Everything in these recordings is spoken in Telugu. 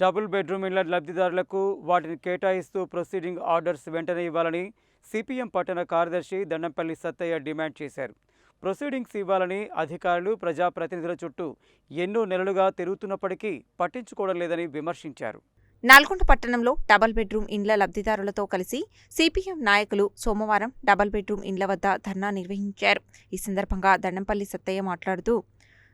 డబుల్ బెడ్రూమ్ ఇళ్ళ లబ్ధిదారులకు వాటిని కేటాయిస్తూ ప్రొసీడింగ్ ఆర్డర్స్ వెంటనే ఇవ్వాలని సిపిఎం పట్టణ కార్యదర్శి దండంపల్లి సత్తయ్య డిమాండ్ చేశారు. ప్రొసీడింగ్స్ ఇవ్వాలని అధికారులు ప్రజాప్రతినిధుల చుట్టూ ఎన్నో నెలలుగా తిరుగుతున్నప్పటికీ పట్టించుకోవడం లేదని విమర్శించారు. నల్గొండ పట్టణంలో డబుల్ బెడ్రూమ్ ఇండ్ల లబ్ధిదారులతో కలిసి సిపిఎం నాయకులు సోమవారం డబుల్ బెడ్రూమ్ ఇండ్ల వద్ద ధర్నా నిర్వహించారు. ఈ సందర్భంగా దండంపల్లి సత్తయ్య మాట్లాడుతూ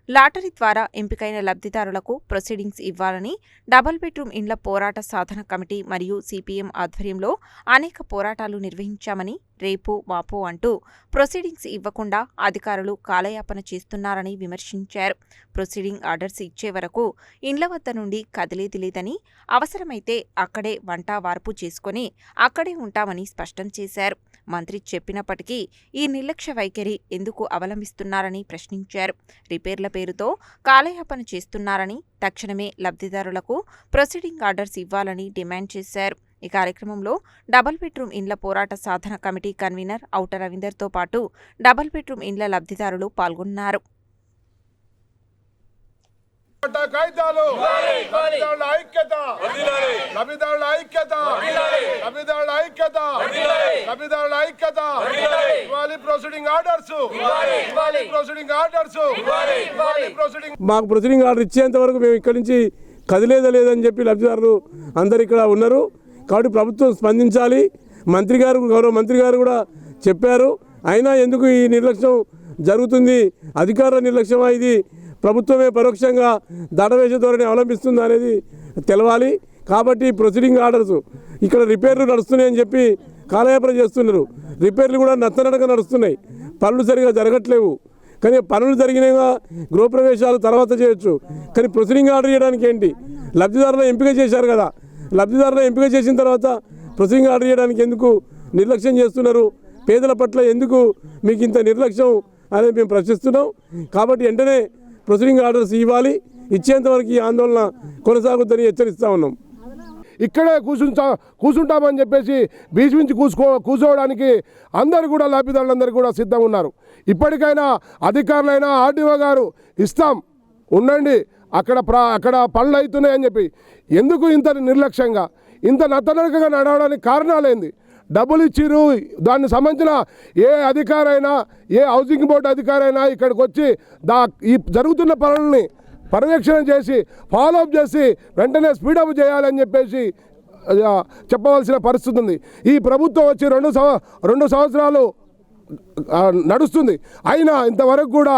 లాటరీ ద్వారా ఎంపికైన లబ్ధిదారులకు ప్రొసీడింగ్స్ ఇవ్వాలని డబుల్ బెడ్రూమ్ ఇండ్ల పోరాట సాధన కమిటీ మరియు సిపిఎం ఆధ్వర్యంలో అనేక పోరాటాలు నిర్వహించామని రేపు మాపు అంటూ ప్రొసీడింగ్స్ ఇవ్వకుండా అధికారులు కాలయాపన చేస్తున్నారని విమర్శించారు. ప్రొసీడింగ్ ఆర్డర్స్ ఇచ్చే వరకు ఇండ్ల వద్ద నుండి కదిలేది లేదని అవసరమైతే అక్కడే వంట వార్పు చేసుకొని అక్కడే ఉంటామని స్పష్టం చేశారు. మంత్రి చెప్పినప్పటికీ ఈ నిర్లక్ష్య వైఖరి ఎందుకు అవలంబిస్తున్నారని ప్రశ్నించారు. రిపేర్ల పేరుతో కాలయాపన చేస్తున్నారని తక్షణమే లబ్ధిదారులకు ప్రొసీడింగ్ ఆర్డర్స్ ఇవ్వాలని డిమాండ్ చేశారు. ఈ కార్యక్రమంలో డబుల్ బెడ్రూమ్ ఇండ్ల పోరాట సాధన కమిటీ కన్వీనర్ ఔట రవీందర్తో పాటు డబుల్ బెడ్రూమ్ ఇండ్ల లబ్ధిదారులు పాల్గొన్నారు. ఐక్యత. లబ్ధిదారుల ఐక్యత. లబ్ధిదారుల ఐక్యత. లబ్ధిదారుల ఐక్యత. ఇవ్వాలి ప్రొసీడింగ్ ఆర్డర్స్ ఇవ్వాలి ప్రొసీడింగ్ ఆర్డర్స్ ఇవ్వాలి ప్రొసీడింగ్ మాకు ప్రొసీడింగ్ ఆర్డర్ ఇచ్చేంత వరకు మేము ఇక్కడి నుంచి కదిలేదా లేదని చెప్పి లబ్ధిదారులు అందరు ఇక్కడ ఉన్నారు. కాబట్టి ప్రభుత్వం స్పందించాలి. మంత్రి గారు గౌరవ మంత్రి గారు కూడా చెప్పారు. అయినా ఎందుకు ఈ నిర్లక్ష్యం జరుగుతుంది? అధికారుల నిర్లక్ష్యమా ఇది? ప్రభుత్వమే పరోక్షంగా దడవేసే ధోరణి అవలంబిస్తుందా అనేది తెలవాలి. కాబట్టి ప్రొసీడింగ్ ఆర్డర్స్ ఇక్కడ రిపేర్లు నడుస్తున్నాయని చెప్పి కాలయాపన చేస్తున్నారు. రిపేర్లు కూడా నత్తనడక నడుస్తున్నాయి. పనులు సరిగా జరగట్లేవు. కానీ పనులు జరిగినాగా గృహప్రవేశాలు తర్వాత చేయొచ్చు. కానీ ప్రొసీడింగ్ ఆర్డర్ చేయడానికి ఏంటి? లబ్ధిదారులు ఎంపిక చేశారు కదా. లబ్ధిదారులు ఎంపిక చేసిన తర్వాత ప్రొసీడింగ్ ఆర్డర్ చేయడానికి ఎందుకు నిర్లక్ష్యం చేస్తున్నారు? పేదల పట్ల ఎందుకు మీకు ఇంత నిర్లక్ష్యం అనేది మేము ప్రశ్నిస్తున్నాం. కాబట్టి వెంటనే ప్రొసీడింగ్ ఆర్డర్స్ ఇవ్వాలి. ఇచ్చేంత వరకు ఈ ఆందోళన కొనసాగుద్దని హెచ్చరిస్తా ఉన్నాం. ఇక్కడే కూర్చుంటా కూర్చుంటామని చెప్పేసి బీచ్ కూసుకో కూర్చోవడానికి అందరు కూడా లబ్ధిదారులందరూ కూడా సిద్ధంగా ఉన్నారు. ఇప్పటికైనా అధికారులైనా ఆర్డీఓ గారు ఇస్తాం. ఉండండి అక్కడ ప్రా అక్కడ పనులు అవుతున్నాయని చెప్పి. ఎందుకు ఇంత నిర్లక్ష్యంగా? ఇంత నత్తనడకగా నడవడానికి కారణాలేంది? డబ్బులు ఇచ్చిర్రు దానికి సంబంధించిన ఏ అధికారైనా ఏ హౌసింగ్ బోర్డు అధికారైనా ఇక్కడికి వచ్చి దా ఈ జరుగుతున్న పనులని పర్యవేక్షణ చేసి ఫాలోఅప్ చేసి వెంటనే స్పీడప్ చేయాలని చెప్పేసి చెప్పవలసిన పరిస్థితి ఉంది. ఈ ప్రభుత్వం వచ్చి రెండు సంవ రెండు సంవత్సరాలు నడుస్తుంది. అయినా ఇంతవరకు కూడా